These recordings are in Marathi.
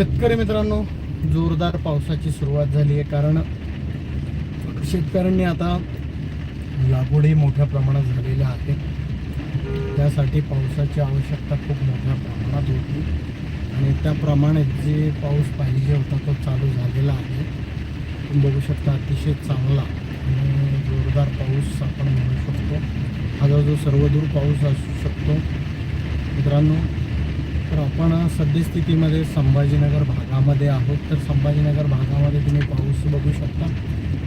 शेतकरी मित्रांनो जोरदार पावसाची सुरुवात झाली आहे कारण शेतकऱ्यांनी आता लागवडही मोठ्या प्रमाणात झालेल्या आहेत. त्यासाठी पावसाची आवश्यकता खूप मोठ्या प्रमाणात होती. आणि त्याप्रमाणे जे पाऊस पाहिजे होता तो चालू झालेला आहे. तुम्ही बघू शकता अतिशय चांगला आणि जोरदार पाऊस आपण म्हणू शकतो. हा जो सर्वदूर पाऊस असू शकतो. मित्रांनो आपण सद्यस्थितीमध्ये संभाजीनगर भागामध्ये आहोत. तर संभाजीनगर भागामध्ये तुम्ही पाऊस बघू शकता.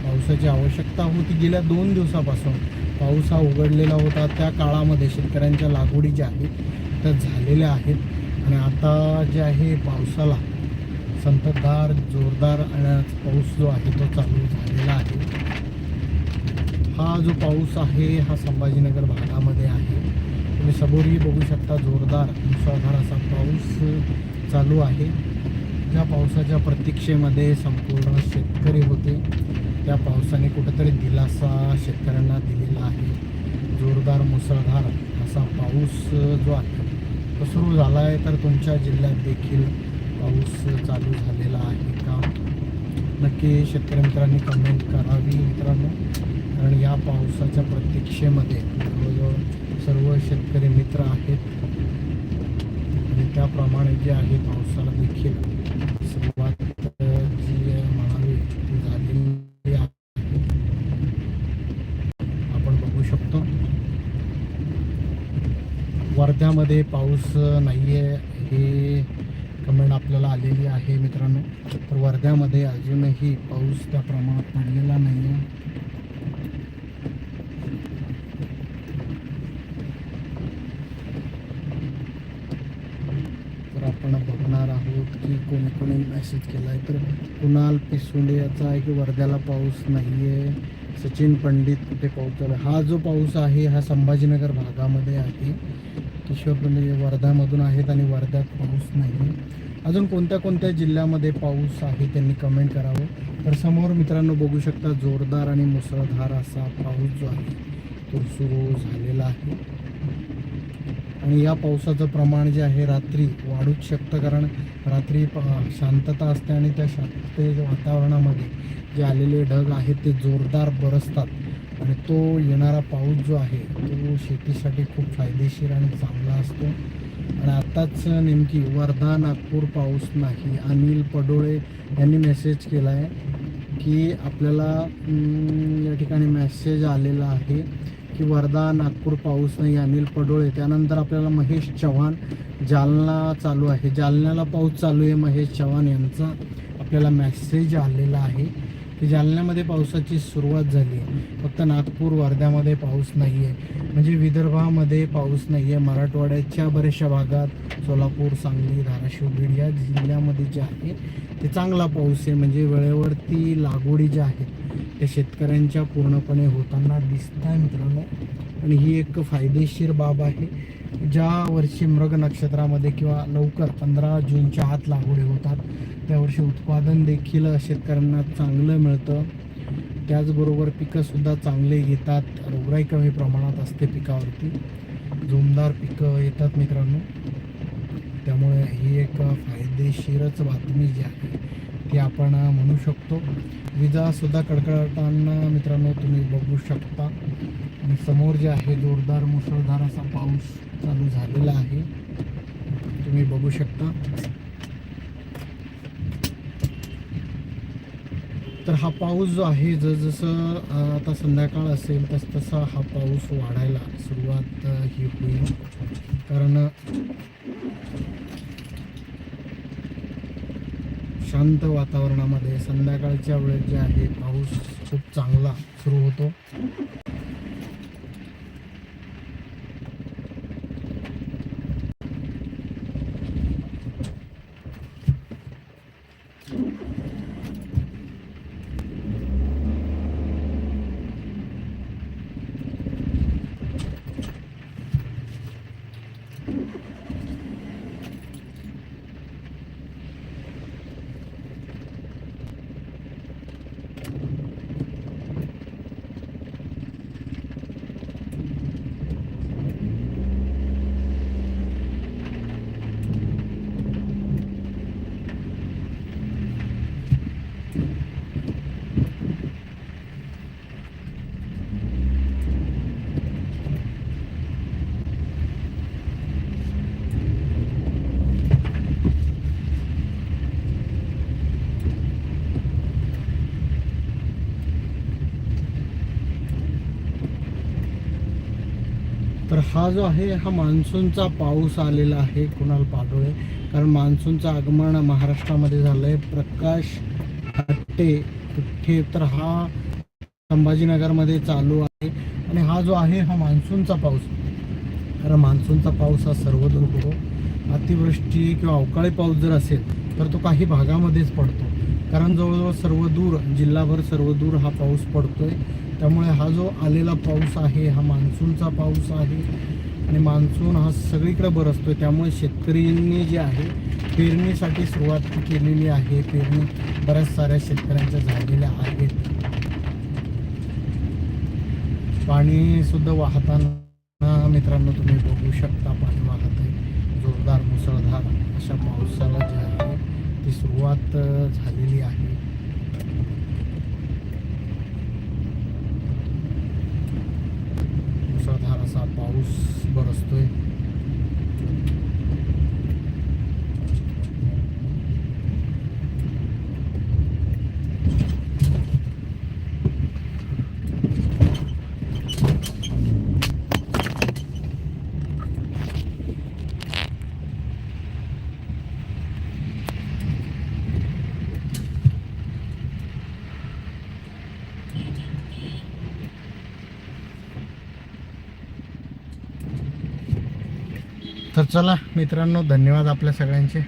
पावसाची आवश्यकता होती गेल्या दोन दिवसापासून. पाऊस हा उघडलेला होता. त्या काळामध्ये शेतकऱ्यांच्या लागवडी ज्या आहेत त्या झालेल्या आहेत. आणि आता जे आहे पावसाला संततधार जोरदार आणि पाऊस जो आहे तो चालू झालेला आहे. हा जो पाऊस आहे हा संभाजीनगर भागामध्ये आहे. तुम्ही समोरही बघू शकता जोरदार मुसळधार असा पाऊस चालू आहे. ज्या पावसाच्या प्रतीक्षेमध्ये संपूर्ण शेतकरी होते त्या पावसाने कुठंतरी दिलासा शेतकऱ्यांना दिलेला आहे. जोरदार मुसळधार असा पाऊस जो आहे तो सुरू झाला आहे तर तुमच्या जिल्ह्यात देखील पाऊस चालू झालेला आहे का? नक्की शेतकरी मित्रांनी कमेंट करावी मित्रांनो. कारण या पावसाच्या प्रतीक्षेमध्ये जवळजवळ सर्व शेतकरी मित्र आहेत. आणि त्याप्रमाणे जे आहे पावसाला देखील सुरुवात जी म्हणावी ती झालेली आहे. आपण बघू शकतो. वर्ध्यामध्ये पाऊस नाही आहे हे कमेंट आपल्याला आलेली आहे मित्रांनो. तर वर्ध्यामध्ये अजूनही पाऊस त्या प्रमाणात पडलेला नाही आहे तर आपण बघणार आहोत की कोणी कोणी मेसेज केला आहे तर कुणाल पिसुंडे याचा आहे की वर्ध्याला पाऊस नाही आहे सचिन पंडित कुठे पाऊस झाला? हा जो पाऊस आहे हा संभाजीनगर भागामध्ये आहे. किशोर पंडित वर्ध्यामधून आहेत आणि वर्ध्यात पाऊस नाही आहे अजून कोणत्या कोणत्या जिल्ह्यामध्ये पाऊस आहे त्यांनी कमेंट करावं. तर समोर मित्रांनो बघू शकता जोरदार आणि मुसळधार असा पाऊस जो आहे तो सुरू झालेला आहे. आणि या पावसाचं प्रमाण जे आहे रात्री वाढूच शकतं कारण रात्री शांतता असते आणि त्या शांततेच्या वातावरणामध्ये जे आलेले ढग आहेत ते जोरदार बरसतात. आणि तो येणारा पाऊस जो आहे तो शेतीसाठी खूप फायदेशीर आणि चांगला असतो. आणि आत्ताच नेमकी वर्धा नागपूर पाऊस नाही अनिल पडोळे यांनी मेसेज केला आहे की आपल्याला या ठिकाणी मेसेज आलेला आहे. की वर्धा नागपूर पाऊस नाही अनिल पडोळे त्यानंतर आपल्याला महेश चव्हाण. जालना चालू आहे. जालन्याला पाऊस चालू आहे महेश चव्हाण यांचा. आपल्याला मॅसेज आलेला आहे की जालन्यामध्ये पावसाची सुरुवात झाली आहे. फक्त नागपूर वर्ध्यामध्ये पाऊस नाही आहे म्हणजे विदर्भामध्ये पाऊस नाही आहे मराठवाड्याच्या बऱ्याचशा भागात सोलापूर सांगली धाराशिव बीड या जिल्ह्यामध्ये जे आहे ते चांगला पाऊस आहे. म्हणजे वेळेवरती लागवडी ज्या आहेत त्या शेतकऱ्यांच्या पूर्णपणे होताना दिसत आहे मित्रांनो. आणि ही एक फायदेशीर बाब आहे ज्या वर्षी मृग नक्षत्रामध्ये किंवा लवकर पंधरा जूनच्या आत लागवडी होतात त्यावर्षी उत्पादन देखील शेतकऱ्यांना चांगलं मिळतं. त्याचबरोबर पिकंसुद्धा चांगले येतात रोगराई कमी प्रमाणात असते पिकावरती. जोमदार पिकं येतात मित्रांनो. त्यामुळे ही एक फायदेशीरच बातमी जी आहे. हे आपण म्हणू शकतो. विजासुद्धा कडकडताना मित्रांनो तुम्ही बघू शकता. आणि समोर जे आहे जोरदार मुसळधार असा पाऊस चालू झालेला आहे. तुम्ही बघू शकता. तर हा पाऊस जो आहे जसजसं आता संध्याकाळ असेल तसतसा हा पाऊस वाढायला सुरुवात ही होईल. कारण शांत वातावरणामध्ये संध्याकाळच्या वेळेत जे आहे पाऊस खूप चांगला सुरू होतो. हा जो आहे हा मान्सूनचा पाऊस आलेला आहे कुणाल पाडोळे. कारण मान्सूनचं आगमन महाराष्ट्रामध्ये झालं आहे प्रकाश हट्टे कुठे तर हा संभाजीनगरमध्ये चालू आहे. आणि हा जो आहे हा मान्सूनचा पाऊस. कारण मान्सूनचा पाऊस हा सर्वदूर होतो. अतिवृष्टी किंवा अवकाळी पाऊस जर असेल तर तो काही भागामध्येच पडतो. कारण जवळजवळ सर्वदूर जिल्हाभर सर्वदूर हा पाऊस पडतो आहे त्यामुळे हा जो आलेला पाऊस आहे हा मान्सूनचा पाऊस आहे आणि मान्सून हा सगळीकडे बरसतोय त्यामुळे शेतकऱ्यांनी जे आहे पेरणीसाठी सुरुवात केलेली आहे. पेरणी बऱ्याच साऱ्या शेतकऱ्यांच्या झालेल्या आहेत. पाणीसुद्धा वाहताना मित्रांनो तुम्ही बघू शकता पाणी वाहत आहे जोरदार मुसळधार अशा पावसाला जे आहे ती सुरुवात झालेली आहे मुसळधार असा पाऊस बरसतोय तर चला मित्रांनो धन्यवाद आपल्या सगळ्यांचे.